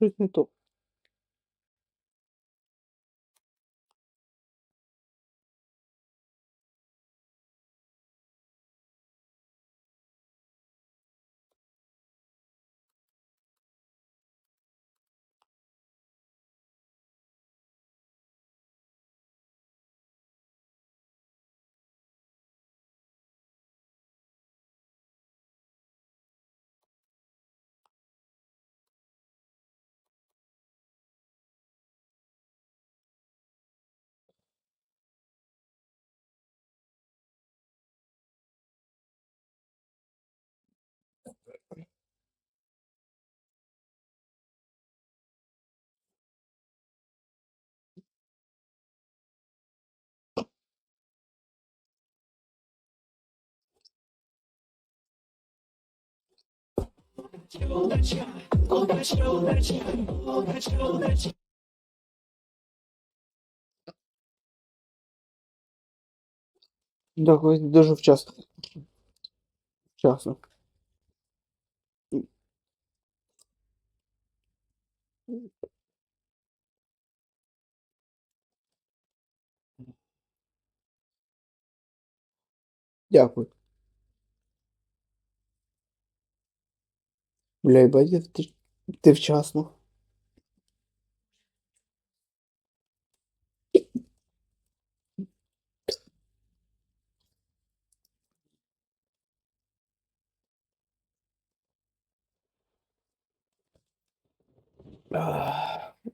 そうすと。Щось не то. Дякую, дуже вчасно. Вчасно. Дякую. Бля, їбать, ти, ти вчасно.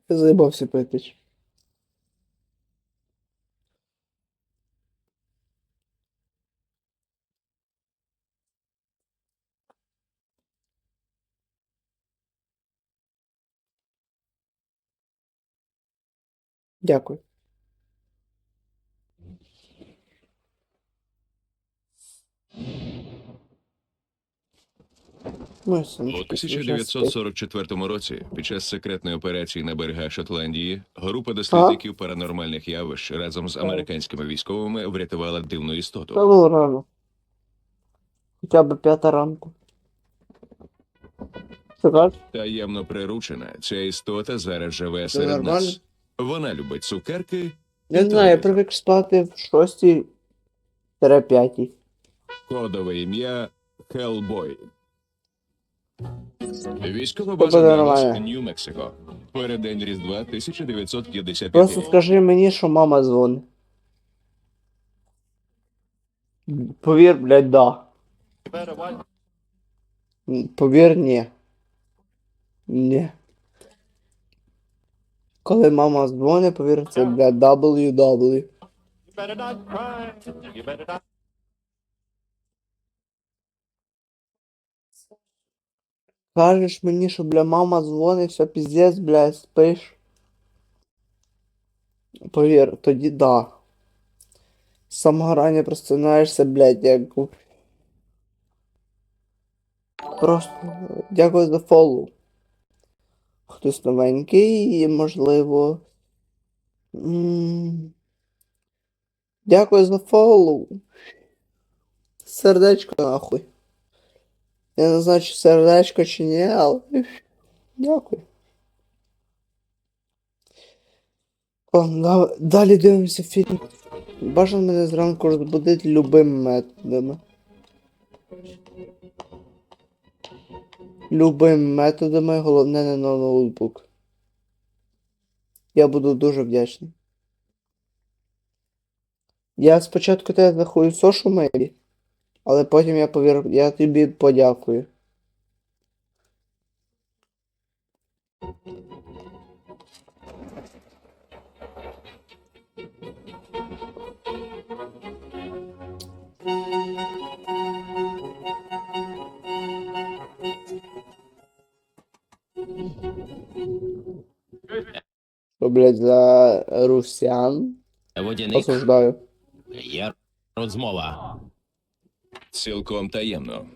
Заебався пити. Дякую. Моя У сонечко, 1944 році, під час секретної операції на берегах Шотландії, група дослідників паранормальних явищ разом з американськими військовими врятувала дивну Та істоту. було рано. Хоча б п'ята ранку. Що кажеш? Таємно приручена, ця істота зараз живе серед нормально? нас. Вона любить цукерки, не знаю, я привик спати в шостій п'ятій. кодове ім'я Хелбой. Військова база Даллас. Нью-Мексико. Передень Різдва 1955 Просто скажи мені, що мама дзвонить. Повір, блядь, да. Повір, ні. Ні. Коли мама дзвонить, повір, це, блядь, WW. You not cry. You not. Кажеш мені, що, бля, мама дзвонить, все піздець, блядь, спиш. Повір, тоді да. З самого рання просинаєшся, блядь, як... Просто дякую за фоллоу. Хтось новенький, і, можливо. Дякую за фоллоу. Сердечко нахуй. Я не знаю, чи сердечко чи ні, але. Дякую. О, далі дивимося фільм. Бажано мене зранку розбудити любими методами. Любими методами, головне не на ноутбук. Я буду дуже вдячний. Я спочатку тебе захуєсошу мері, але потім я повір, я тобі подякую. Що, блядь, за русян? Водяник Осуждаю. є розмова. цілком таємно.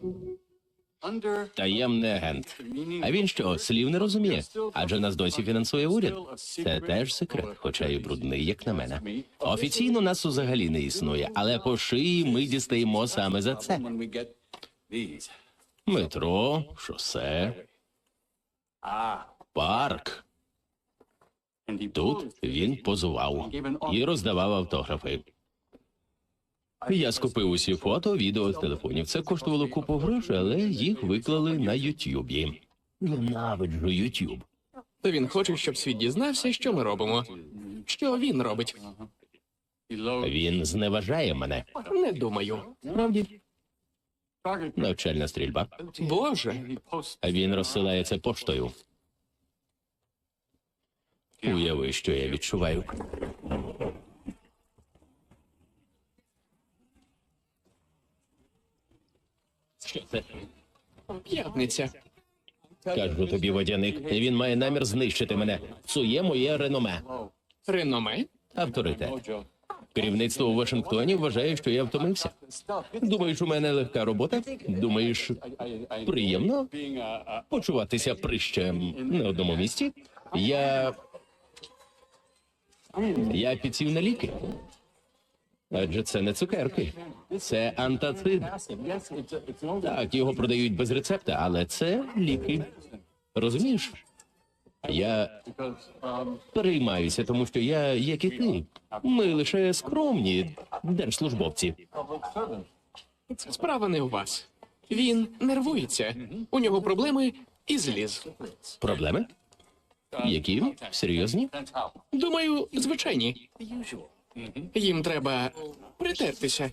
Таємний агент. А він що, слів не розуміє? Адже нас досі фінансує уряд. Це теж секрет, хоча і брудний, як на мене. Офіційно нас взагалі не існує, але по шиї ми дістаємо саме за це. Метро, шосе. Парк. Тут він позував і роздавав автографи. Я скупив усі фото, відео з телефонів. Це коштувало купу грошей, але їх виклали на Ютюбі. Ненавиджу Ютюб. То він хоче, щоб світ дізнався, що ми робимо. Що він робить? Він зневажає мене. Не думаю. Target навчальна стрільба. Боже, він розсилає це поштою. Уяви, що я відчуваю. Що це? п'ятниця. Кажу тобі, водяник. Він має намір знищити мене. Псує моє реноме. Реноме? Авторитет. Керівництво у Вашингтоні вважає, що я втомився. Думаєш, у мене легка робота? Думаєш, приємно почуватися прищем на одному місці? Я. Я підсів на ліки. Адже це не цукерки, це антацид. Так, його продають без рецепта, але це ліки. Розумієш? Я переймаюся, тому що я, як і ти, ми лише скромні держслужбовці. Справа не у вас. Він нервується. У нього проблеми і зліз. Проблеми? Які? Серйозні? Думаю, звичайні. Їм треба притертися.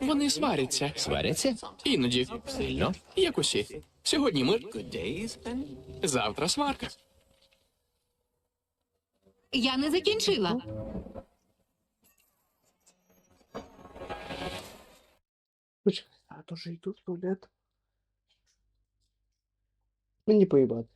Вони сваряться. Сваряться? Іноді. Сильно? Як усі. Сьогодні мир. Завтра сварка. Я не закінчила. А то ж йду в туалет. Мені поїбати.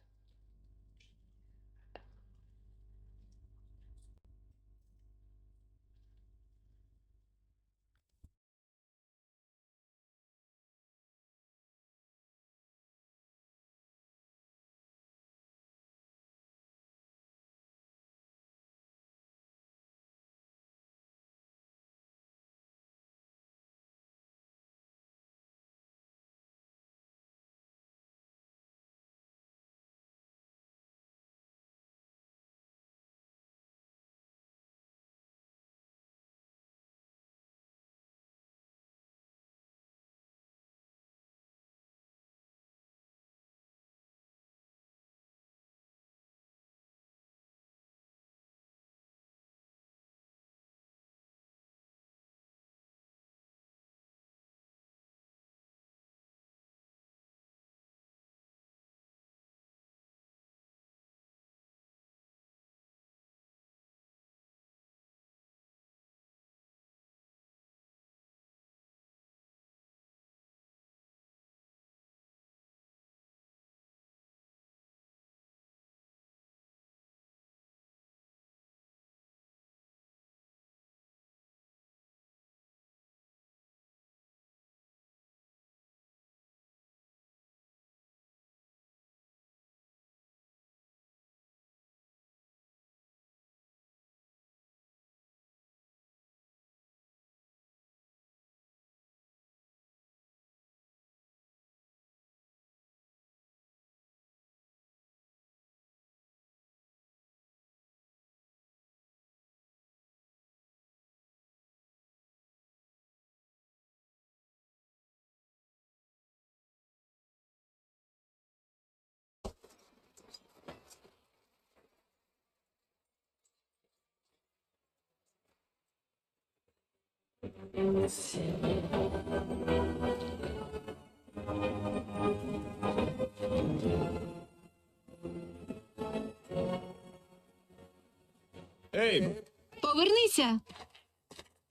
Повернися.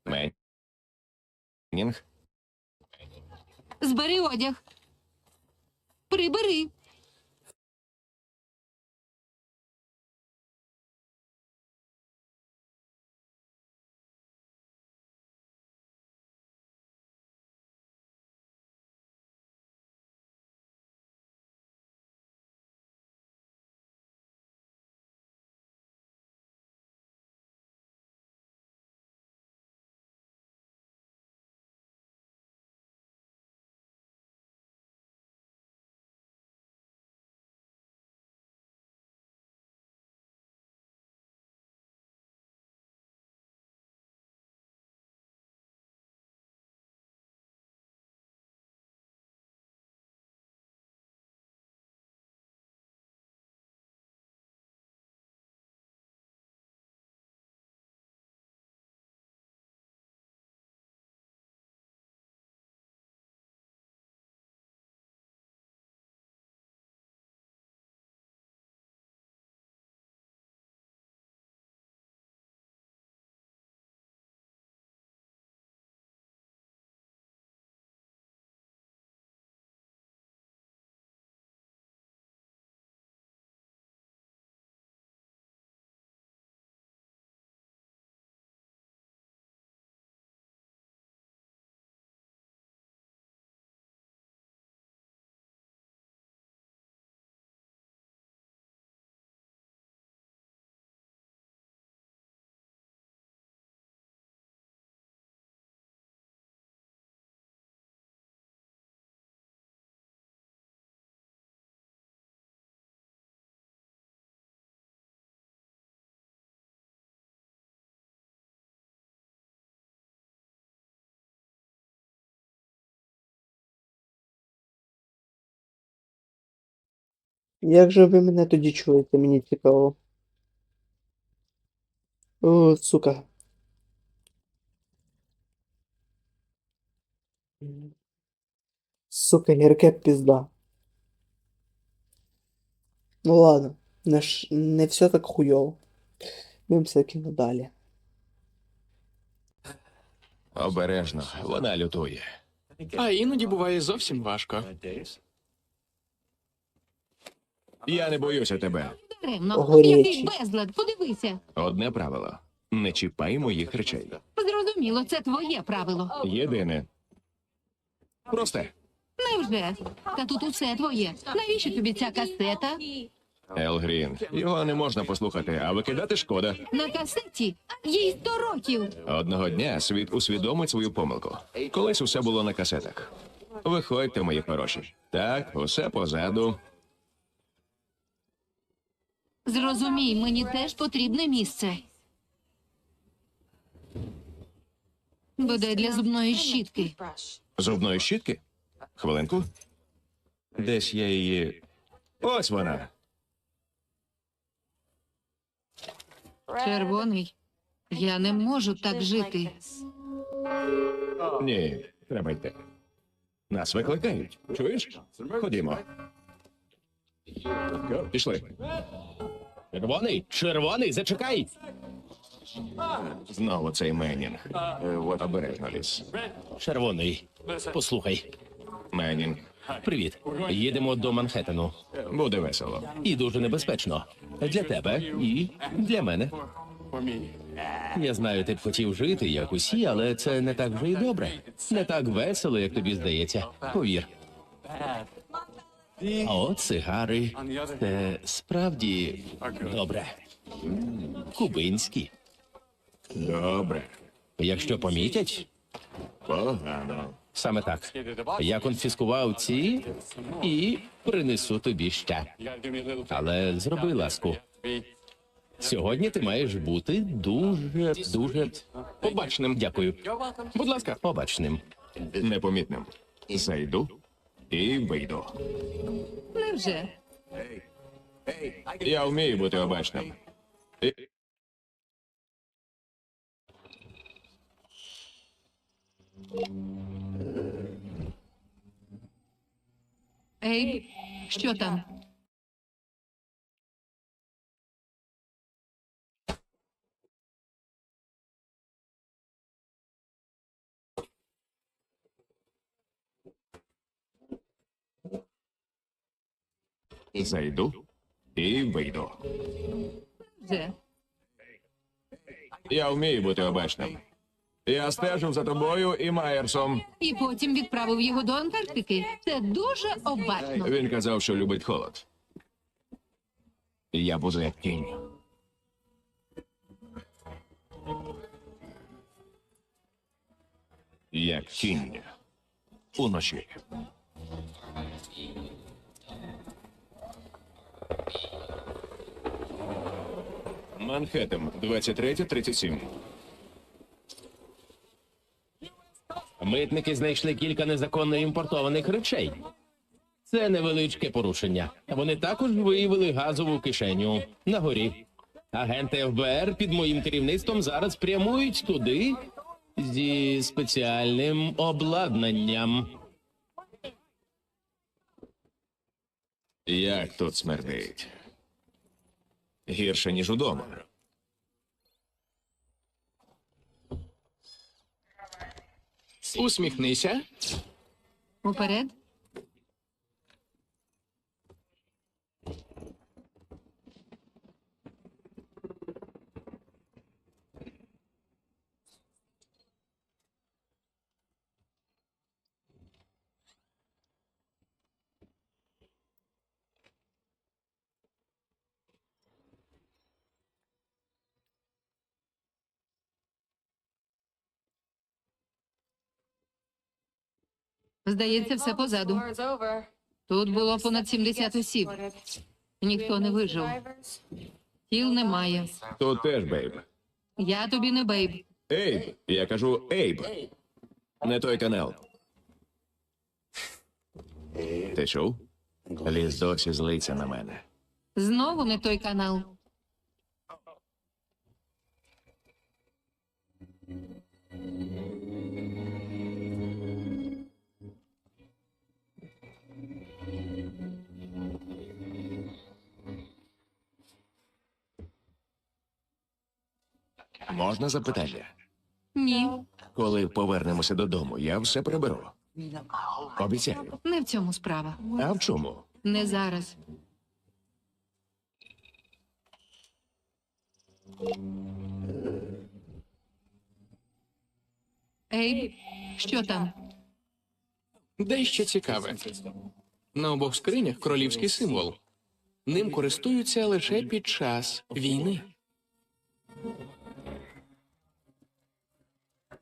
Менінг? Збери одяг. Прибери. Як же ви мене тоді чуєте? Мені цікаво. О, сука. Сука, гірке пізда. Ну ладно, не, ж, не все так хуйово. Дивимося кіно далі. Обережно, вона лютує. А іноді буває зовсім важко. Я не боюся тебе. Даремно. Горячий. Який безлад, подивися. Одне правило: не чіпай моїх речей. Зрозуміло, це твоє правило. Єдине. Просте. Невже? Та тут усе твоє. Навіщо тобі ця касета? Ел Грін. Його не можна послухати, а викидати шкода. На касеті їй сто років. Одного дня світ усвідомить свою помилку. Колись усе було на касетах. Виходьте, мої хороші. Так, усе позаду. Зрозумій, мені теж потрібне місце. Бодай для зубної щітки. Зубної щітки? Хвилинку. Десь я її. Ось вона. Червоний. Я не можу так жити. Ні, треба йти. Нас викликають. Чуєш? Ходімо. Пішли. Червоний, червоний, зачекай. Знову цей Менінг. Е, От обережно ліс. Червоний, послухай. Менінг. Привіт. Їдемо до Манхеттену. Буде весело. І дуже небезпечно. Для тебе і для мене. Я знаю, ти б хотів жити, як усі, але це не так вже й добре. Не так весело, як тобі здається. Повір. А от сигари. Це справді добре. Кубинські. Добре. Якщо помітять, Погано. саме так. Я конфіскував ці і принесу тобі ще. Але зроби ласку. Сьогодні ти маєш бути дуже, дуже побачним. Дякую. Будь ласка, побачним. Непомітним. Зайду і вийду. Невже? Я вмію бути обачним. І- Ейб, що там? Зайду і вийду. Вже. Я вмію бути обачним. Я стежив за тобою і Майерсом. І потім відправив його до Антарктики. Це дуже обачно. Він казав, що любить холод. Я буду як кінь. Як кінь. Уночі. Манхеттен, 23-37. Митники знайшли кілька незаконно імпортованих речей. Це невеличке порушення. Вони також виявили газову кишеню на горі. Агенти ФБР під моїм керівництвом зараз прямують туди зі спеціальним обладнанням. Як тут смердить? Гірше, ніж удома. Усміхнися. Уперед. Здається, все позаду. Тут було понад 70 осіб. Ніхто не вижив. Тіл немає. Тут теж, бейб. Я тобі не бейб. Ейб. Я кажу Ейб. Не той канал. Ти чув? Ліс досі злиться на мене. Знову не той канал. Можна запитання? Ні, Коли повернемося додому, я все приберу. Обіцяю. не в цьому справа. А в чому? Не зараз. Ейб, що там? Дещо цікаве. На обох скринях королівський символ. Ним користуються лише під час війни.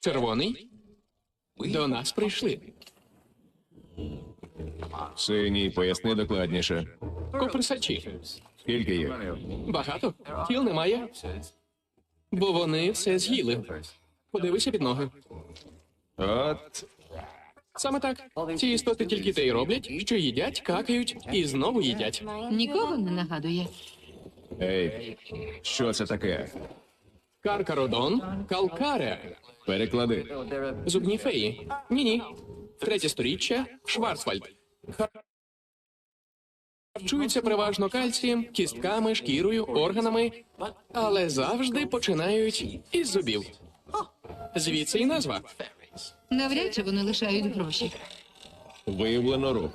Червоний. До нас прийшли. Синій, поясни докладніше. Коприсачі. Скільки їх? Багато. Тіл немає. Бо вони все з'їли. Подивися під ноги. От Саме так. Ці істоти тільки те й роблять, що їдять, какають і знову їдять. Нікого не нагадує. ей, що це таке? Каркародон, калкаре, Переклади. зубні феї. Ні-ні. Третє сторіччя, Шварцвальд. Харчуються переважно кальцієм, кістками, шкірою, органами, але завжди починають із зубів. Звідси і назва. Навряд чи вони лишають гроші. Виявлено рух.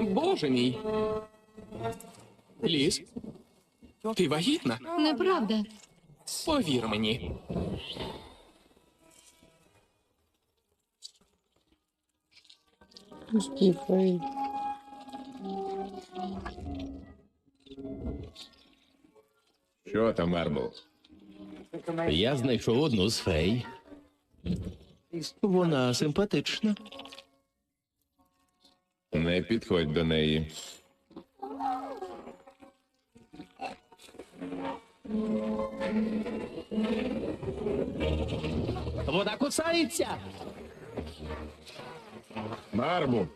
Боже мій. Ліс, ти вагітна? Неправда. Повір мені. Слухай. Що там, Марбл? Я знайшов одну з фей. Вона симпатична. Не підходь до неї. Вона кусається. Марбу.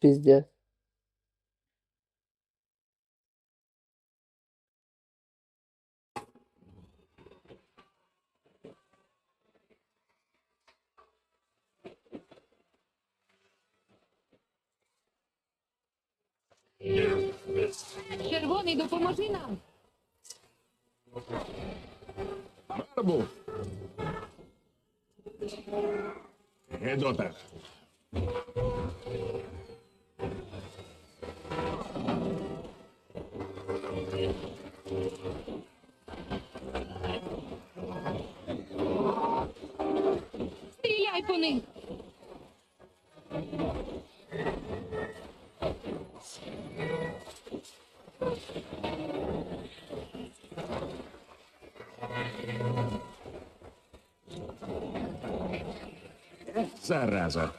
Пиздец. Червоний, допоможи нам. Марбл! Гедота! Стріляй по них. Зараза.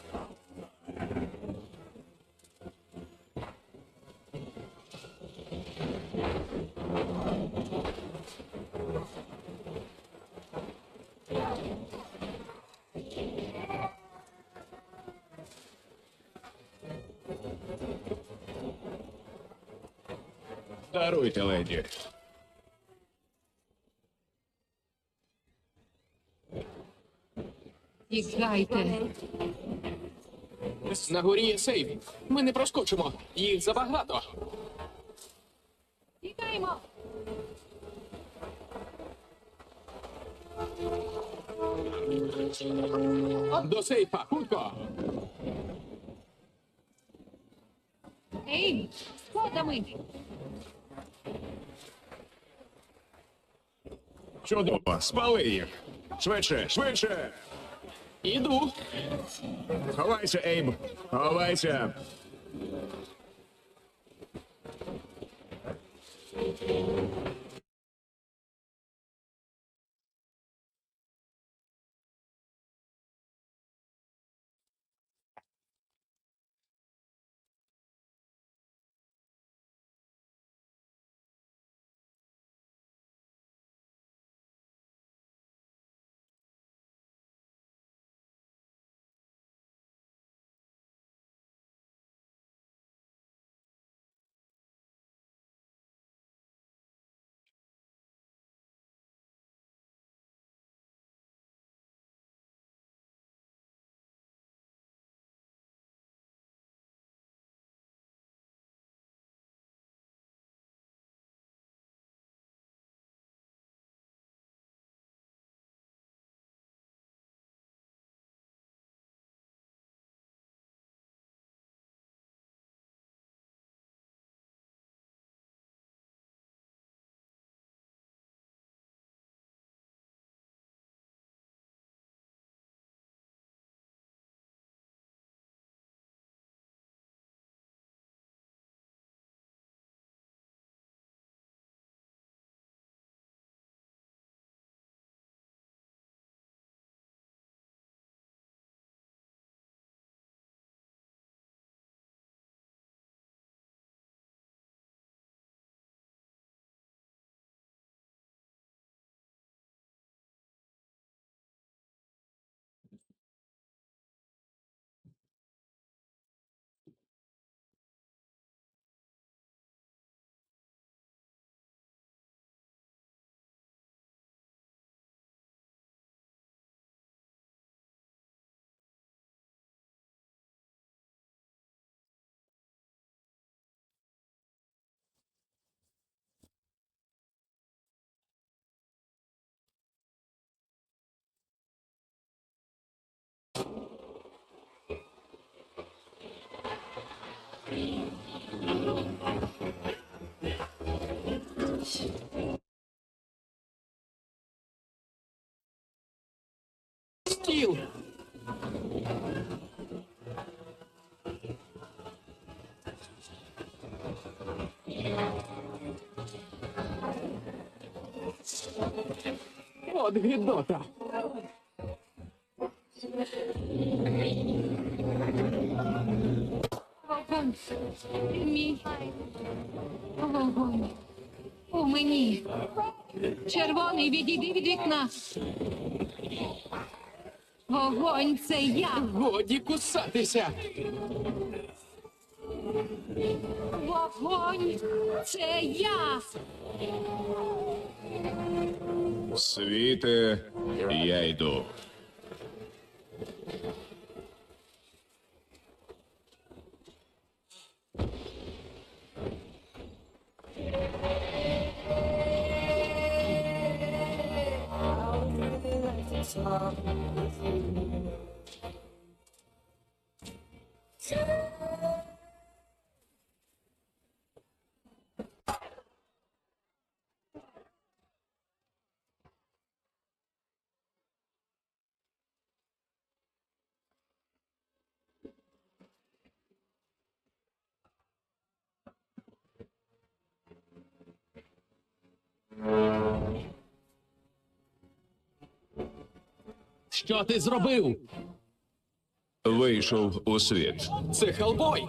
Даруйте, леди. Тікайте. На горі є сейф. Ми не проскочимо. Їх забагато. Тікаємо. До сейфа, хутко. Ей, сходами. Чудово, спали їх. Швидше, швидше. Іду. Ховайся, Ейб. Ховайся. Стіл. От гидота. Вогонь. Мій. Вогонь. У мені. Червоний, відійди від вікна. Вогонь, це я. Годі кусатися. Вогонь, це я. Світе, я йду. Що ти зробив? Вийшов у світ. Це Хелбой.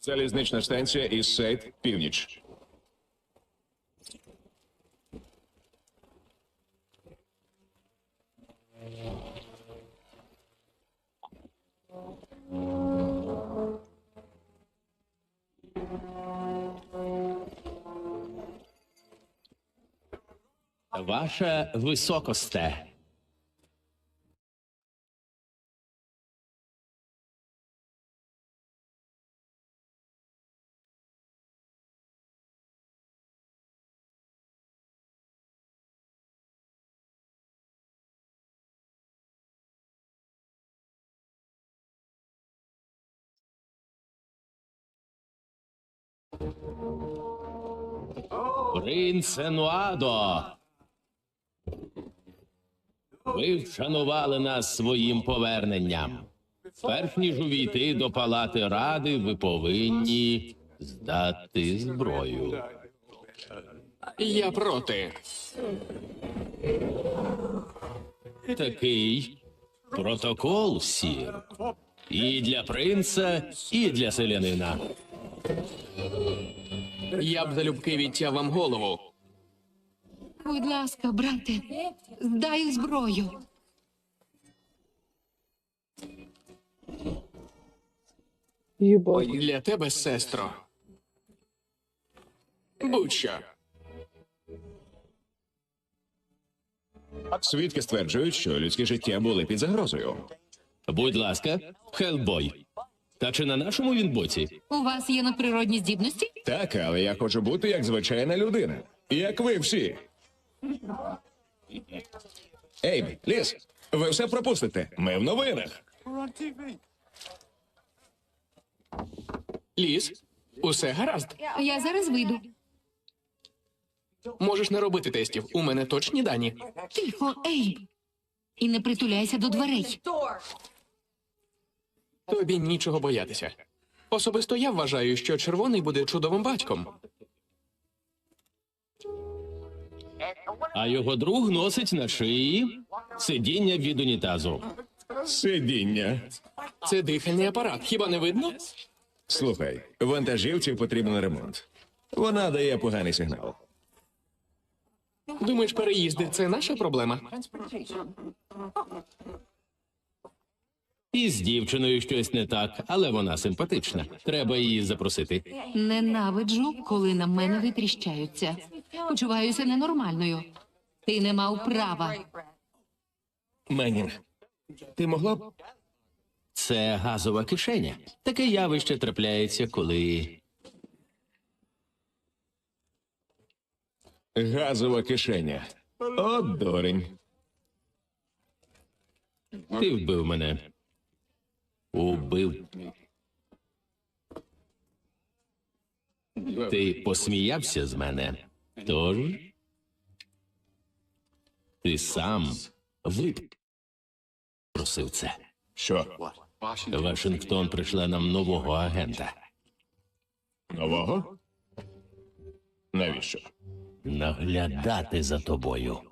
Залізнична станція із Сейт, північ. Ваша високосте. Принце Нуадо. Ви вшанували нас своїм поверненням. Перш ніж увійти до палати ради, ви повинні здати зброю. Я проти. Такий протокол, сір. І для принца, і для селянина. Я б залюбки відтяв вам голову. Будь ласка, брате, здай зброю. Їбать. Для тебе, сестро. Будь-що. Свідки стверджують, що людське життя були під загрозою. Будь ласка, Хелбой. Та чи на нашому він боці? У вас є надприродні здібності? Так, але я хочу бути як звичайна людина. Як ви всі. Ейб, Ліс, ви все пропустите. Ми в новинах. Ліс, усе гаразд. Я зараз вийду. Можеш не робити тестів. У мене точні дані. Тихо, Ейб. І не притуляйся до дверей. Тобі нічого боятися. Особисто я вважаю, що червоний буде чудовим батьком. А його друг носить на шиї сидіння від унітазу. Сидіння. Це дихальний апарат. Хіба не видно? Слухай, вантажівці потрібен ремонт. Вона дає поганий сигнал. Думаєш, переїзди це наша проблема? І з дівчиною щось не так, але вона симпатична. Треба її запросити. Ненавиджу, коли на мене витріщаються. Почуваюся ненормальною. Ти не мав права. Менін, ти могла б Це газова кишеня. Таке явище трапляється, коли газова кишеня. О, дурень. ти вбив мене. Убив. Ти посміявся з мене. Тож ти сам випросив це. Що? Вашингтон прийшла нам нового агента. Нового? Навіщо? Наглядати за тобою.